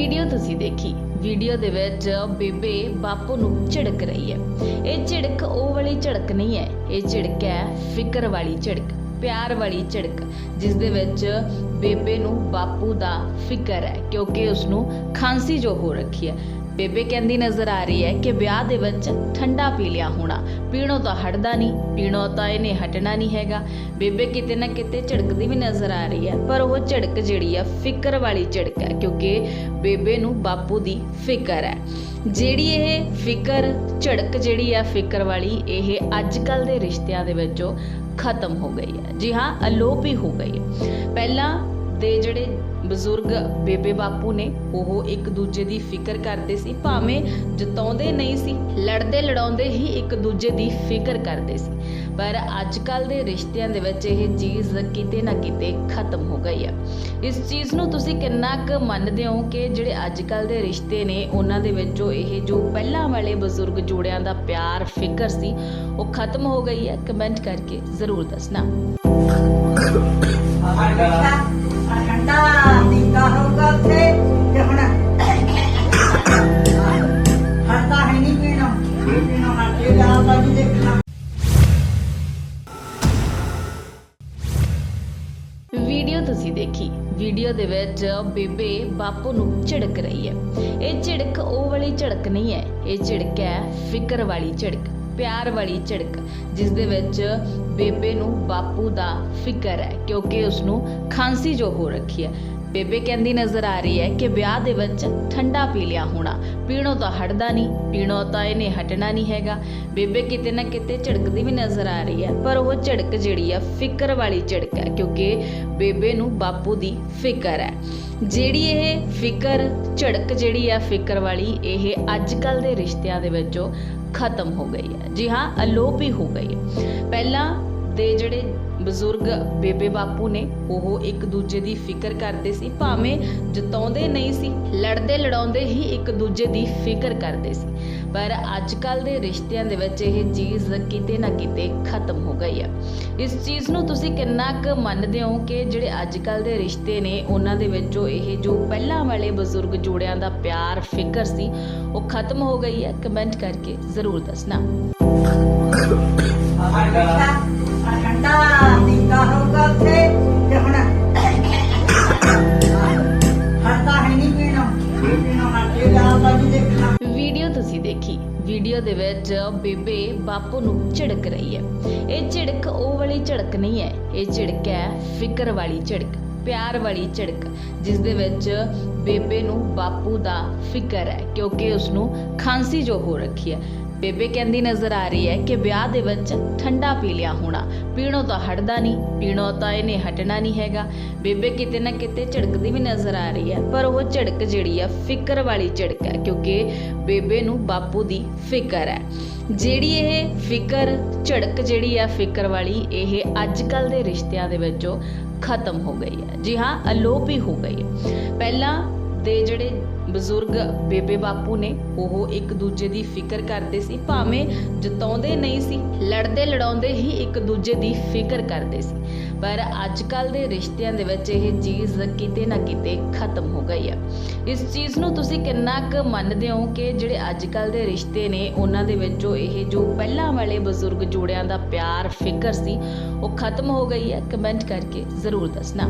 Video ਤੁਸੀਂ ਦੇਖੀ। Video ਦੇ ਵਿੱਚ ਬੇਬੇ ਬਾਪੂ ਨੂੰ ਝਿੜਕ ਰਹੀ ਹੈ। ਇਹ ਝਿੜਕ ਉਹ ਵਾਲੀ ਝਿੜਕ ਨਹੀਂ ਹੈ। ਇਹ ਝਿੜਕ ਹੈ ਫਿਕਰ ਵਾਲੀ ਝਿੜਕ, ਪਿਆਰ ਵਾਲੀ ਝਿੜਕ, ਜਿਸ ਦੇ ਵਿੱਚ ਬੇਬੇ ਨੂੰ ਬਾਪੂ ਦਾ ਫਿਕਰ ਹੈ, ਕਿਉਂਕਿ ਉਸ ਨੂੰ ਖਾਂਸੀ ਜੋ ਹੋ ਰੱਖੀ ਹੈ। ਬੇਬੇ ਕਹਿੰਦੀ ਨਜ਼ਰ ਆ ਰਹੀ ਹੈ ਕਿ ਵਿਆਹ ਦੇ ਵਿੱਚ ਠੰਡਾ ਪੀ ਲਿਆ ਹੋਣਾ। ਪੀਣੋਂ ਤਾਂ ਹਟਦਾ ਨਹੀਂ, ਪੀਣੋਂ ਤਾਂ ਇਹਨੇ ਹਟਣਾ ਨਹੀਂ ਹੈਗਾ। ਬੇਬੇ ਕਿਤੇ ਨਾ ਕਿਤੇ ਝਿੜਕਦੀ ਵੀ ਨਜ਼ਰ ਆ ਰਹੀ ਹੈ, ਪਰ ਉਹ ਝਿੜਕ ਜਿਹੜੀ ਆ, ਫਿਕਰ ਵਾਲੀ ਝੜਕ ਹੈ, ਕਿਉਂਕਿ ਬੇਬੇ ਨੂੰ ਬਾਪੂ ਦੀ ਫਿਕਰ ਹੈ। ਜਿਹੜੀ ਇਹ ਫਿਕਰ, ਝੜਕ ਜਿਹੜੀ ਆ ਫਿਕਰ ਵਾਲੀ, ਇਹ ਅੱਜ ਕੱਲ ਦੇ ਰਿਸ਼ਤਿਆਂ ਦੇ ਵਿੱਚੋਂ ਖਤਮ ਹੋ ਗਈ ਹੈ। ਜੀ ਹਾਂ, ਅਲੋਪ ਹੀ ਹੋ ਗਈ ਹੈ। ਪਹਿਲਾਂ ਦੇ ਜਿਹੜੇ ਬਜ਼ੁਰਗ ਬੇਬੇ ਬਾਪੂ ਨੇ, ਉਹ ਇੱਕ ਦੂਜੇ ਦੀ ਫਿਕਰ ਕਰਦੇ ਸੀ, ਭਾਵੇਂ ਜਤਾਉਂਦੇ ਨਹੀਂ ਸੀ, ਲੜਦੇ ਲੜਾਉਂਦੇ ਹੀ ਇੱਕ ਦੂਜੇ ਦੀ ਫਿਕਰ ਕਰਦੇ ਸੀ। ਪਰ ਅੱਜ ਕੱਲ ਦੇ ਰਿਸ਼ਤਿਆਂ ਦੇ ਵਿੱਚ ਇਹ ਚੀਜ਼ ਕਿਤੇ ਨਾ ਕਿਤੇ ਖਤਮ ਹੋ ਗਈ ਹੈ ਇਸ ਚੀਜ਼ ਨੂੰ ਤੁਸੀਂ ਕਿੰਨਾ ਕੁ ਮੰਨਦੇ ਹੋ ਕਿ ਜਿਹੜੇ ਅੱਜ ਕੱਲ ਦੇ ਰਿਸ਼ਤੇ ਨੇ, ਉਹਨਾਂ ਦੇ ਵਿੱਚੋਂ ਇਹ ਜੋ ਪਹਿਲਾਂ ਵਾਲੇ ਬਜ਼ੁਰਗ ਜੋੜਿਆਂ ਦਾ ਪਿਆਰ, ਫਿਕਰ ਸੀ, ਉਹ ਖਤਮ ਹੋ ਗਈ ਹੈ ਕਮੈਂਟ ਕਰਕੇ ਜ਼ਰੂਰ ਦੱਸਣਾ। ਵੀਡੀਓ ਤੁਸੀਂ ਦੇਖੀ, ਵੀਡੀਓ ਦੇ ਵਿੱਚ ਬੇਬੇ ਬਾਪੂ ਨੂੰ ਝਿੜਕ ਰਹੀ ਹੈ। ਇਹ ਝਿੜਕ ਉਹ ਵਾਲੀ ਝਿੜਕ ਨਹੀਂ ਹੈ, ਇਹ ਝਿੜਕ ਹੈ ਫਿਕਰ ਵਾਲੀ ਝਿੜਕ। ਪਿਆਰ ਵਾਲੀ ਝੜਕ, ਜਿਸ ਦੇ ਵਿੱਚ ਬੇਬੇ ਨੂੰ ਬਾਪੂ ਦਾ ਫਿਕਰ ਹੈ, ਕਿਉਂਕਿ ਉਸ ਨੂੰ ਖਾਂਸੀ ਜੋ ਹੋ ਰੱਖੀ ਹੈ। ਬੇਬੇ ਕਹਿੰਦੀ ਨਜ਼ਰ ਆ ਰਹੀ ਹੈ ਕਿ ਵਿਆਹ ਦੇ ਵਿੱਚ ਠੰਡਾ ਪੀ ਲਿਆ ਹੋਣਾ। ਪੀਣੋਂ ਤਾਂ ਹਟਦਾ ਨਹੀਂ, ਪੀਣੋਂ ਤਾਂ ਇਹਨੇ ਹਟਣਾ ਨਹੀਂ ਹੈਗਾ। ਬੇਬੇ ਕਿਤੇ ਨਾ ਕਿਤੇ ਝੜਕਦੀ ਵੀ ਨਜ਼ਰ ਆ ਰਹੀ ਹੈ, ਪਰ ਉਹ ਝੜਕ ਜਿਹੜੀ ਆ ਫਿਕਰ ਵਾਲੀ ਝੜਕ ਹੈ, ਕਿਉਂਕਿ ਬੇਬੇ ਨੂੰ ਬਾਪੂ ਦੀ ਫਿਕਰ ਹੈ। ਜਿਹੜੀ ਇਹ ਫਿਕਰ, ਝੜਕ ਜਿਹੜੀ ਆ ਫਿਕਰ ਵਾਲੀ, ਇਹ ਅੱਜ ਕੱਲ ਦੇ ਰਿਸ਼ਤਿਆਂ ਦੇ ਵਿੱਚੋਂ ਖਤਮ ਹੋ ਗਈ ਹੈ। ਜੀ ਹਾਂ ਅਲੋਪ ਹੀ ਹੋ ਗਈ ਹੈ। ਪਹਿਲਾਂ ਦੇ ਜਿਹੜੇ ਬਜ਼ੁਰਗ ਬੇਬੇ ਬਾਪੂ ਨੇ, ਉਹ ਇੱਕ ਦੂਜੇ ਦੀ ਫਿਕਰ ਕਰਦੇ ਸੀ, ਭਾਵੇਂ ਜਤਾਉਂਦੇ ਨਹੀਂ ਸੀ, ਲੜਦੇ ਲੜਾਉਂਦੇ ਹੀ ਇੱਕ ਦੂਜੇ ਦੀ ਫਿਕਰ ਕਰਦੇ ਸੀ। ਪਰ ਅੱਜ ਕੱਲ ਦੇ ਰਿਸ਼ਤਿਆਂ ਦੇ ਵਿੱਚ ਇਹ ਚੀਜ਼ ਕਿਤੇ ਨਾ ਕਿਤੇ ਖਤਮ ਹੋ ਗਈ ਹੈ ਇਸ ਚੀਜ਼ ਨੂੰ ਤੁਸੀਂ ਕਿੰਨਾ ਕੁ ਮੰਨਦੇ ਹੋ ਕਿ ਜਿਹੜੇ ਅੱਜ ਕੱਲ ਦੇ ਰਿਸ਼ਤੇ ਨੇ, ਉਹਨਾਂ ਦੇ ਵਿੱਚੋਂ ਇਹ ਜੋ ਪਹਿਲਾਂ ਵਾਲੇ ਬਜ਼ੁਰਗ ਜੋੜਿਆਂ ਦਾ ਪਿਆਰ, ਫਿਕਰ ਸੀ, ਉਹ ਖਤਮ ਹੋ ਗਈ ਹੈ ਕਮੈਂਟ ਕਰਕੇ ਜ਼ਰੂਰ ਦੱਸਣਾ। ਦੇਖੀ। ਵੀਡੀਓ ਦੇ ਵਿੱਚ ਬੇਬੇ ਬਾਪੂ ਨੂੰ ਝਿੜਕ ਰਹੀ ਹੈ। ਇਹ ਝਿੜਕ ਉਹ ਵਾਲੀ ਝਿੜਕ ਨਹੀਂ ਹੈ। ਇਹ ਝਿੜਕ ਹੈ ਫਿਕਰ ਵਾਲੀ ਝਿੜਕ, ਪਿਆਰ ਵਾਲੀ ਝਿੜਕ, ਜਿਸ ਦੇ ਵਿੱਚ ਬੇਬੇ ਨੂੰ ਬਾਪੂ ਦਾ ਫਿਕਰ ਹੈ, ਕਿਉਂਕਿ ਉਸ ਨੂੰ ਖਾਂਸੀ ਜੋ ਹੋ ਰੱਖੀ ਹੈ। ਬੇਬੇ ਕਹਿੰਦੀ ਨਜ਼ਰ ਆ ਰਹੀ ਹੈ ਕਿ ਵਿਆਹ ਦੇ ਵਿੱਚ ਠੰਡਾ ਪੀ ਲਿਆ ਹੋਣਾ। ਪੀਣੋ ਤਾਂ ਹਟਦਾ ਨਹੀਂ, ਪੀਣੋ ਤਾਂ ਇਹਨੇ ਹਟਣਾ ਨਹੀਂ ਹੈਗਾ। ਬੇਬੇ ਕਿਤੇ ਨਾ ਕਿਤੇ ਝਿੜਕਦੀ ਵੀ ਨਜ਼ਰ ਆ ਰਹੀ ਹੈ, ਪਰ ਉਹ ਝਿੜਕ ਜਿਹੜੀ ਆ, ਫਿਕਰ ਵਾਲੀ ਝਿੜਕ ਹੈ, ਕਿਉਂਕਿ ਬੇਬੇ ਨੂੰ ਬਾਪੂ ਦੀ ਫਿਕਰ ਹੈ। ਜਿਹੜੀ ਇਹ ਫਿਕਰ, ਝੜਕ ਜਿਹੜੀ ਆ ਫਿਕਰ ਵਾਲੀ, ਇਹ ਅੱਜ ਕੱਲ ਦੇ ਰਿਸ਼ਤਿਆਂ ਦੇ ਵਿੱਚੋਂ ਖਤਮ ਹੋ ਗਈ ਹੈ। ਜੀ ਹਾਂ, ਅਲੋਪ ਹੀ ਹੋ ਗਈ ਹੈ। ਪਹਿਲਾਂ ਦੇ ਜਿਹੜੇ ਬਜ਼ੁਰਗ ਬੇਬੇ ਬਾਪੂ ਨੇ, ਉਹ ਇੱਕ ਦੂਜੇ ਦੀ ਫਿਕਰ ਕਰਦੇ ਸੀ, ਭਾਵੇਂ ਜਤਾਉਂਦੇ ਨਹੀਂ ਸੀ, ਲੜਦੇ ਲੜਾਉਂਦੇ ਹੀ ਇੱਕ ਦੂਜੇ ਦੀ ਫਿਕਰ ਕਰਦੇ ਸੀ। ਪਰ ਅੱਜ ਕੱਲ ਦੇ ਰਿਸ਼ਤਿਆਂ ਦੇ ਵਿੱਚ ਇਹ ਚੀਜ਼ ਕਿਤੇ ਨਾ ਕਿਤੇ ਖਤਮ ਹੋ ਗਈ ਹੈ ਇਸ ਚੀਜ਼ ਨੂੰ ਤੁਸੀਂ ਕਿੰਨਾ ਕੁ ਮੰਨਦੇ ਹੋ ਕਿ ਜਿਹੜੇ ਅੱਜ ਕੱਲ ਦੇ ਰਿਸ਼ਤੇ ਨੇ, ਉਹਨਾਂ ਦੇ ਵਿੱਚੋਂ ਇਹ ਜੋ ਪਹਿਲਾਂ ਵਾਲੇ ਬਜ਼ੁਰਗ ਜੋੜਿਆਂ ਦਾ ਪਿਆਰ, ਫਿਕਰ ਸੀ, ਉਹ ਖਤਮ ਹੋ ਗਈ ਹੈ ਕਮੈਂਟ ਕਰਕੇ ਜ਼ਰੂਰ ਦੱਸਣਾ।